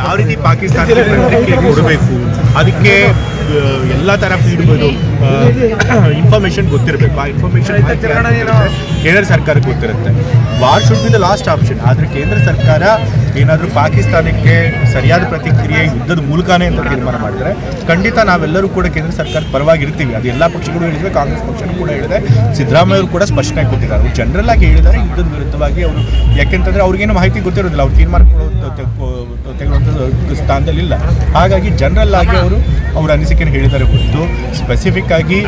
ಯಾವ ರೀತಿ ಪಾಕಿಸ್ತಾನಕ್ಕೆ ಪ್ರತಿಕ್ರಿಯೆ ಕೊಡಬೇಕು? ಅದಕ್ಕೆ ಎಲ್ಲ ಥರ ಫೀಡ್ ಇನ್ಫಾರ್ಮೇಷನ್ ಗೊತ್ತಿರಬೇಕು. ಆ ಇನ್ಫಾರ್ಮೇಷನ್ ಕೇಂದ್ರ ಸರ್ಕಾರಕ್ಕೆ ಗೊತ್ತಿರುತ್ತೆ. War should be the last option ಆದರೆ ಕೇಂದ್ರ ಸರ್ಕಾರ ಏನಾದರೂ ಪಾಕಿಸ್ತಾನಕ್ಕೆ ಸರಿಯಾದ ಪ್ರತಿಕ್ರಿಯೆ ಯುದ್ಧದ ಮೂಲಕನೇ ಅಂತ ತೀರ್ಮಾನ ಮಾಡಿದ್ರೆ ಖಂಡಿತ ನಾವೆಲ್ಲರೂ ಕೂಡ ಕೇಂದ್ರ ಸರ್ಕಾರ ಪರವಾಗಿರ್ತೀವಿ ಅದು ಎಲ್ಲ ಪಕ್ಷಗಳು ಹೇಳಿದ್ರೆ, ಕಾಂಗ್ರೆಸ್ ಪಕ್ಷನೂ ಕೂಡ ಹೇಳಿದೆ. ಸಿದ್ದರಾಮಯ್ಯ ಅವರು ಕೂಡ ಸ್ಪಷ್ಟನೆ ಕೊಟ್ಟಿದ್ದಾರೆ. ಅವರು ಜನರಲ್ ಆಗಿ ಹೇಳಿದ್ದಾರೆ, ಯುದ್ಧದ ವಿರುದ್ಧವಾಗಿ ಅವರು ಯಾಕೆಂತಂದರೆ ಅವ್ರಿಗೇನು ಮಾಹಿತಿ ಗೊತ್ತಿರೋದಿಲ್ಲ. ಅವ್ರು ತೀರ್ಮಾನ ತೆಗೆದುವಂಥ ತೆಗೊ- ತೆಗೆಯುವಂಥ ಸ್ಥಾನದಲ್ಲಿ ಇಲ್ಲ. ಹಾಗಾಗಿ ಜನರಲ್ ಆಗಿ ಅವರು ಅವ್ರ ಅನಿಸಿಕೆಯನ್ನು ಹೇಳಿದ್ದಾರೆ ಹೊರತು ಸ್ಪೆಸಿಫಿಕ್ ಆಗಿ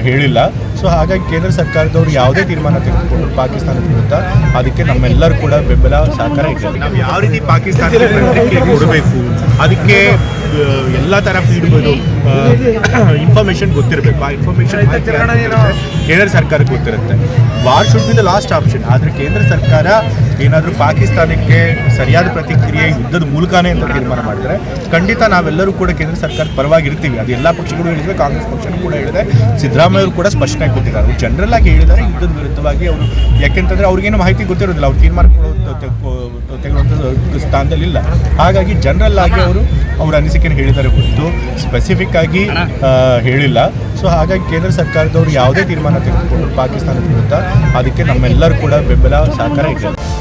ಹೇಳಿಲ್ಲ. ಸೊ ಹಾಗಾಗಿ ಕೇಂದ್ರ ಸರ್ಕಾರದವರು ಯಾವುದೇ ತೀರ್ಮಾನ ತೆಗೆದುಕೊಂಡು ಪಾಕಿಸ್ತಾನದ ವಿರುದ್ಧ, ಅದಕ್ಕೆ ನಮ್ಮೆಲ್ಲರೂ ಕೂಡ ಬೆಂಬಲ, ಸಹಕಾರ ಇದೆ. ಯಾವ ರೀತಿ ಪ್ರತಿಕ್ರಿಯೆ ಕೊಡಬೇಕು? ಅದಕ್ಕೆ ಎಲ್ಲ ಥರ ಫೀಡ್ ಇನ್ಫಾರ್ಮೇಷನ್ ಗೊತ್ತಿರಬೇಕು. ಆ ಇನ್ಫಾರ್ಮೇಷನ್ ಕೇಂದ್ರ ಸರ್ಕಾರಕ್ಕೆ ಗೊತ್ತಿರುತ್ತೆ. War should be the last option ಆದರೆ ಕೇಂದ್ರ ಸರ್ಕಾರ ಏನಾದರೂ ಪಾಕಿಸ್ತಾನಕ್ಕೆ ಸರಿಯಾದ ಪ್ರತಿಕ್ರಿಯೆ ಯುದ್ಧದ ಮೂಲಕನೇ ಅಂತ ತೀರ್ಮಾನ ಮಾಡಿದ್ರೆ ಖಂಡಿತ ನಾವೆಲ್ಲರೂ ಕೂಡ ಕೇಂದ್ರ ಸರ್ಕಾರ ಪರವಾಗಿರ್ತೀವಿ. ಅದು ಎಲ್ಲ ಪಕ್ಷಗಳು ಹೇಳಿದ್ರೆ ಕಾಂಗ್ರೆಸ್ ಪಕ್ಷನೂ ಕೂಡ ಹೇಳಿದೆ. ಸಿದ್ದರಾಮಯ್ಯ ಅವರು ಕೂಡ ಸ್ಪಷ್ಟನೆ ಕೊಟ್ಟಿದ್ದಾರೆ. ಅವರು ಜನರಲ್ ಆಗಿ ಹೇಳಿದ್ದಾರೆ ಯುದ್ಧದ ವಿರುದ್ಧವಾಗಿ ಅವರು ಯಾಕೆಂತಂದ್ರೆ ಅವ್ರಿಗೇನು ಮಾಹಿತಿ ಗೊತ್ತಿರೋದಿಲ್ಲ. ಅವ್ರು ತೀರ್ಮಾನ ತೆಗೆದುವಂಥ ತೆಗೊ- ತೆಗೆಯುವಂಥ ಸ್ಥಾನದಲ್ಲಿ ಇಲ್ಲ ಹಾಗಾಗಿ ಜನರಲ್ ಆಗಿ ಅವರು ಅವ್ರ ಅನಿಸಿಕೆಯನ್ನು ಹೇಳಿದ್ದಾರೆ ಹೊರತು ಸ್ಪೆಸಿಫಿಕ್ ಆ, ಹೇಳಿಲ್ಲ. ಸೊ ಹಾಗಾಗಿ ಕೇಂದ್ರ ಸರ್ಕಾರದವರು ಯಾವುದೇ ತೀರ್ಮಾನ ತೆಗೆದುಕೊಂಡು ಪಾಕಿಸ್ತಾನದ ವಿರುದ್ಧ ಅದಕ್ಕೆ ನಮ್ಮೆಲ್ಲರೂ ಕೂಡ ಬೆಂಬಲ ಸಹಕಾರ ಇದೆ.